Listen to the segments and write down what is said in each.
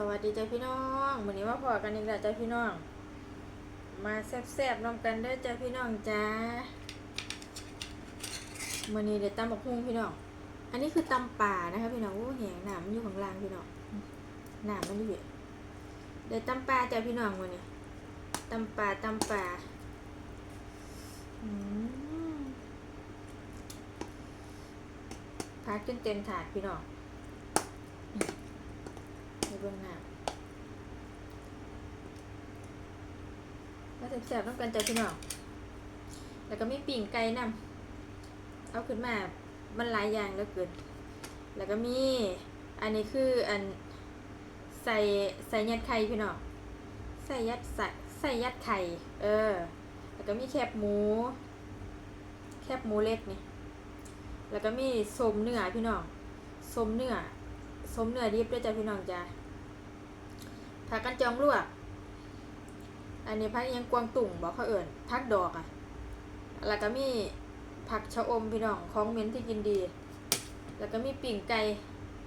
สวัสดีจ้าพี่น้องวันนี้มาพอกันอีกแล้วจ้าพี่น้อง มาแซ่บๆน้ำกันเด้อจ้าพี่น้องจ้าวันนี้เดี๋ยวตำบักฮุ่งพี่น้อง อันนี้คือตำป่านะคะพี่น้องโอ้แหงหนามมันอยู่ข้างล่างพี่น้องหนามมันอยู่เดี๋ยวตำปลาจ้าพี่น้องวันนี้ตำป่าตำป่าพักจนเต็มถาดพี่น้อง บื้องหน้าแล้วแสบๆต้องกันใจพี่น้องแล้วก็มีปิ่งไก่นำเอาขึ้นมา มันหลายอย่างเหลือเกินแล้วก็มี อันนี้คืออันใส่ใส่ยัดไข่พี่น้อง ใส่ยัดใส่ใส่ยัดไข่ เออ แล้วก็มีแคบหมู แคบหมูเล็กนี่ แล้วก็มีสมเนื้อพี่น้องสมเนื้อสมเนื้อดิบด้วยจ้ะพี่น้องจ้ะ ผักกันจองลวก อันนี้ผักยังกวางตุ่งบอกเขาเอิ่นผักดอกอะแล้วก็มีผักชะอมพี่น้องของเหม็นที่กินดี แล้วก็มีปิ่งไก่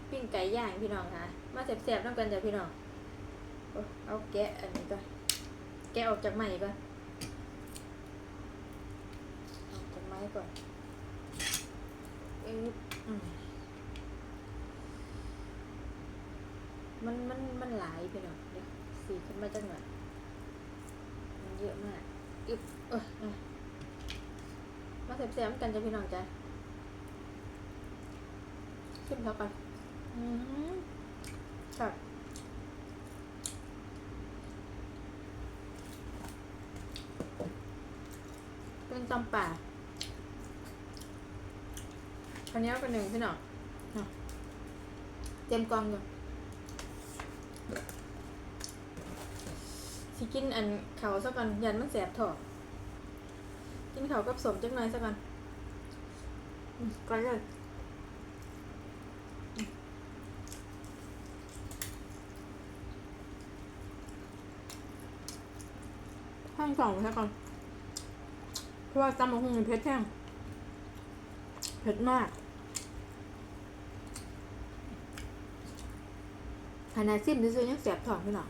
ปิ่งไก่ย่างพี่น้องค่ะ มาแซ่บๆน้ำกันจ้ะพี่น้อง เอาแกะอันนี้ก่อนแกะออกจากไม้ก่อนออกจากไม้ก่อนอึ๊บอืมมันมันมันหลายไปหน่อยเดี๋ยว สีขึ้นมาจังหน่อยมันเยอะมากอึบเออเออมาแซมกันจะพี่น้องจ้ะขึ้นเขาก่อนอืมครับเป็นตำป่าอันนี้เป็นหนึ่งพี่น้องเตรียมกองอยู่ สิกินอันเขาสักก่อนยันมันแสบท้องกินเขากับสมจักหน่อยสักก่อนก่อนเลยห้องสองสักก่อนเพราะว่าตำมะฮุงมันเผ็ดแห้งเผ็ดมากขนาดซิมซื้อยังแสบท้องพี่น้อง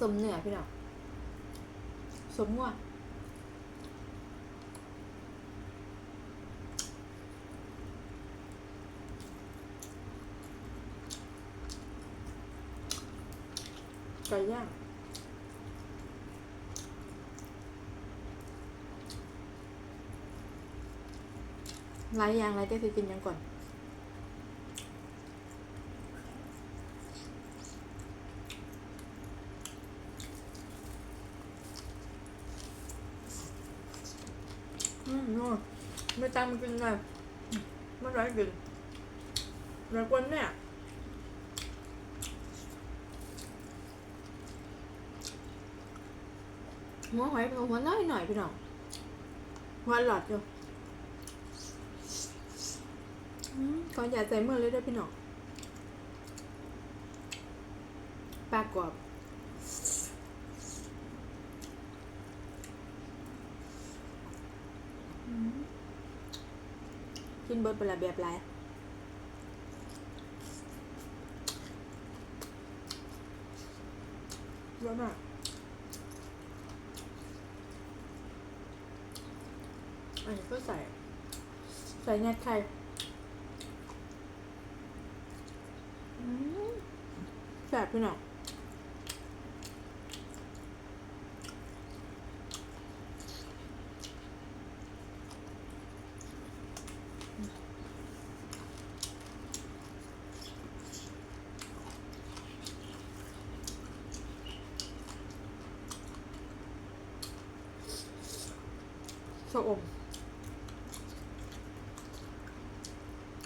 ส มเหนือพี่น้องสมมั่วไก่ย่างหลายอย่างหลายแต่คือกินยังก่อน อืมนัวไม่ตังมันกินไงไม่ร้กินร้ายกวนเนี่ยหัวหอยเป็นหัวน้อยหน่อยพี่น้องหัวหลอดอยู่ก่อนอย่าใส่มือเลยด้วยพี่น้องปลากรอบ กินเบิร์ดเป็นละแบบไรเยอะมากอันนี้ก็ใส่ ใส่แงดไข่แซ่บพี่น้อง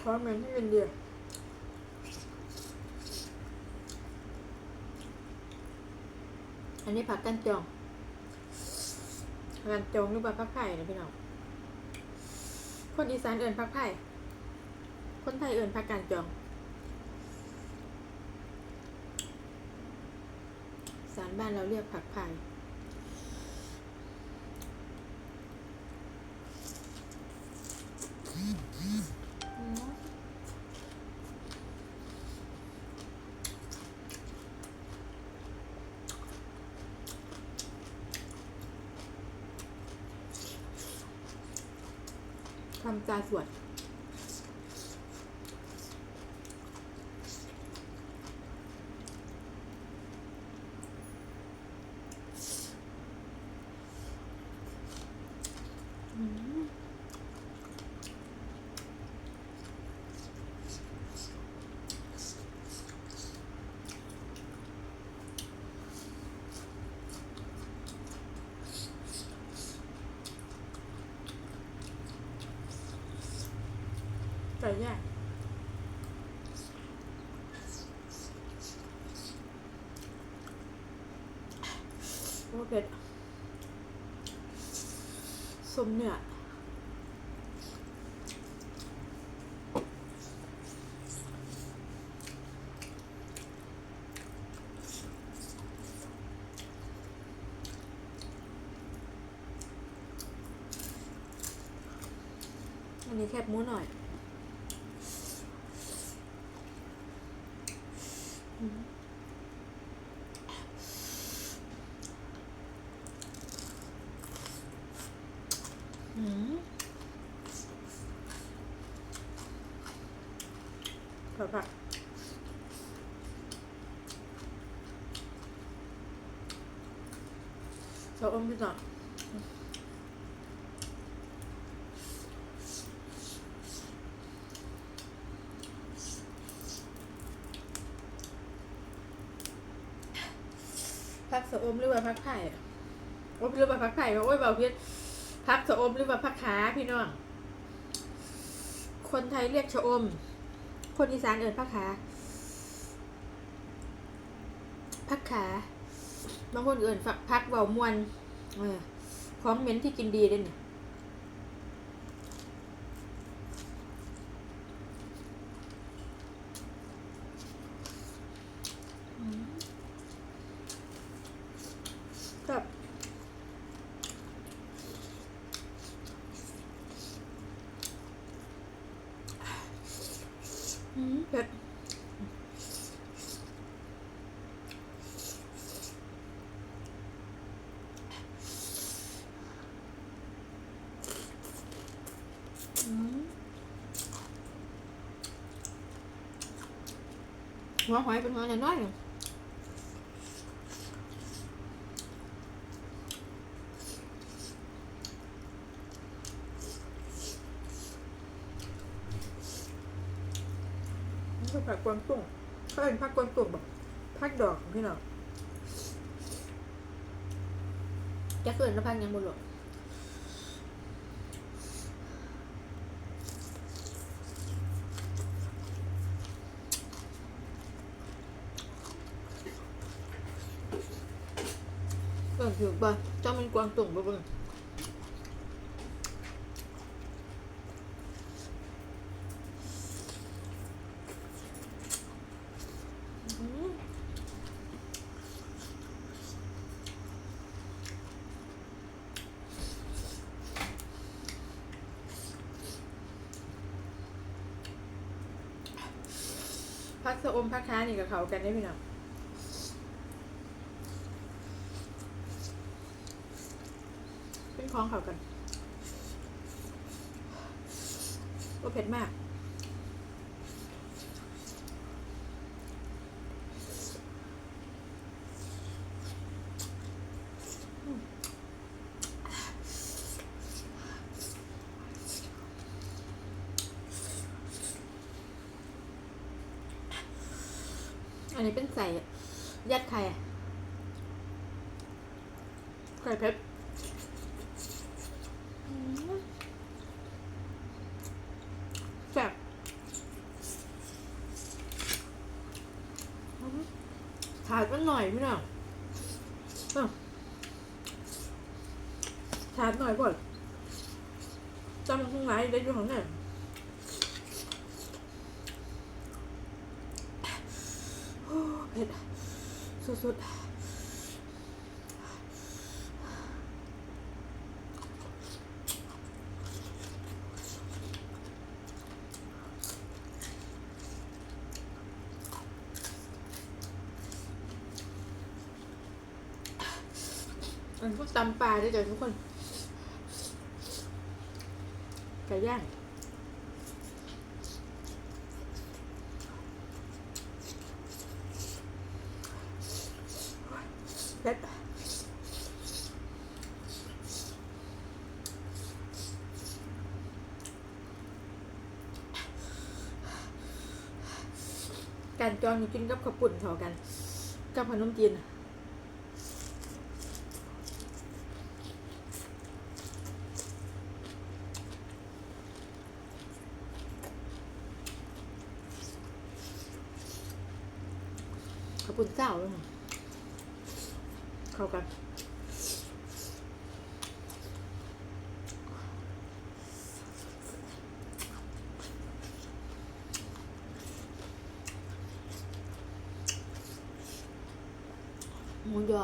ร้อมเหมือนที่อินเดียอันนี้ผักกันจองผักกันจองหรือว่าผักไผ่นะพี่น้อง คนอีสานเอิ่นผักไผ่ คนไทยเอิ่นผักกันจอง สานบ้านเราเรียกผักไผ่ทำตาสวด ไก่ย่างโอ้เผ็ดสมเนื้ออันนี้แคบมูหน่อย อืมผักผัก เราอมไปก่อนพักสะอมหรือว่าพักไผ่อะอ้ยหรือว่าพักไผ่โอ้ยเบาเพี้ยนพักชะอมหรือว่าพักขาพี่น้อง คนไทยเรียกชะอม คนอีสานเอิญพักขาพักขา บางคนเอิญพักเบามวนเออของเหม็นที่กินดีเด้เนี่ยอืมครับอืมเผ็ดอืม หัวหอยเป็นหัวน้อยๆนี่คือผักกวางตุ้งเขาเป็นผักกวางตุ้งแบบผักดอกพี่น้องจะเกิดแล้วพักยังบุหรี่ เกิดอยู่บ้านเจ้ามันกวางตุ้งบ่เบิ่งพักสะอมพักค้านี่กับเขากันได้พี่น้องเนคล้ องเขากันก็เผ็ดมาก อันนี้เป็นใส่ยัดไข่ไข่เพชรอืมแซ่บอืม ขาดมันหน่อยพี่น้องอ้าะขาดหน่อยก่อนจำข้างในได้อยู่ข้างเนี่ยเผ็ดสุดๆ อันพวกตำปลาด้วยจ้ะทุกคนไก่ย่างเผ็ดการจองนี่กินกับข้าวปุ่นเขากัน กับขนมจีน ขอบคุณเจ้าเลยค่ะเข้ากันหมูยอ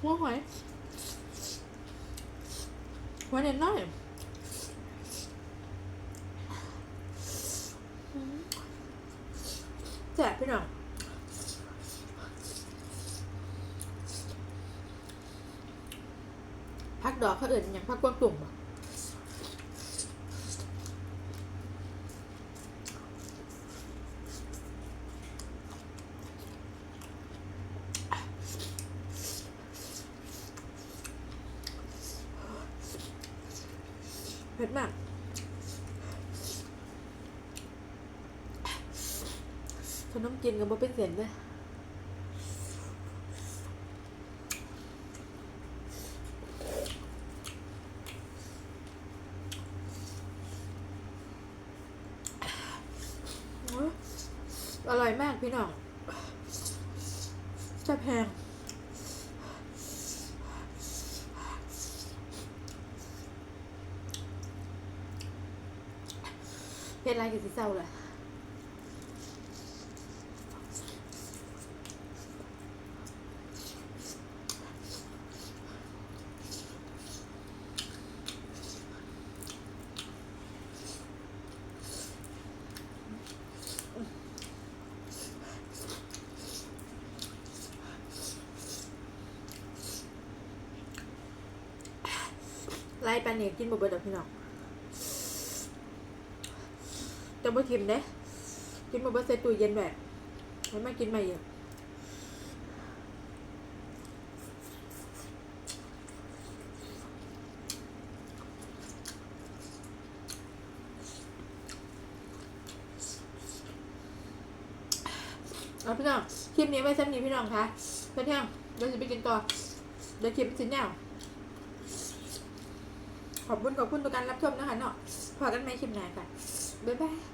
หัวหอยหัวเน้นน้อย แจก พี่น้องพักดอกเขาเอื่นอย่างพักกวางตุ่มเผ็ดมาก ขนมจีนกับบ่เป็นเส้นเลยอ้ยอร่อยมากพี่น้องจะแพงเผ็ดอะไรกับสิเศร้าเลย ล่ปลาเนกกินบ่เบิดดอกพี่น้องแต่บ่ทิมเด้กินบ่เบิดใส่ตู้เย็นแบบไว้มากินใหม่อีกเอาพี่น้องคลิปนี้ไว้ซ้ำนี้พี่น้องคะเพื่อนเที่ยงเดี๋ยวจะไปกินต่อเดี๋ยวคลิปสิ้นแนว ขอบคุณขอบคุณต่อการรับชมนะคะเนาะพอกันไหมคลิปหน้าค่ะ บ๊ายบาย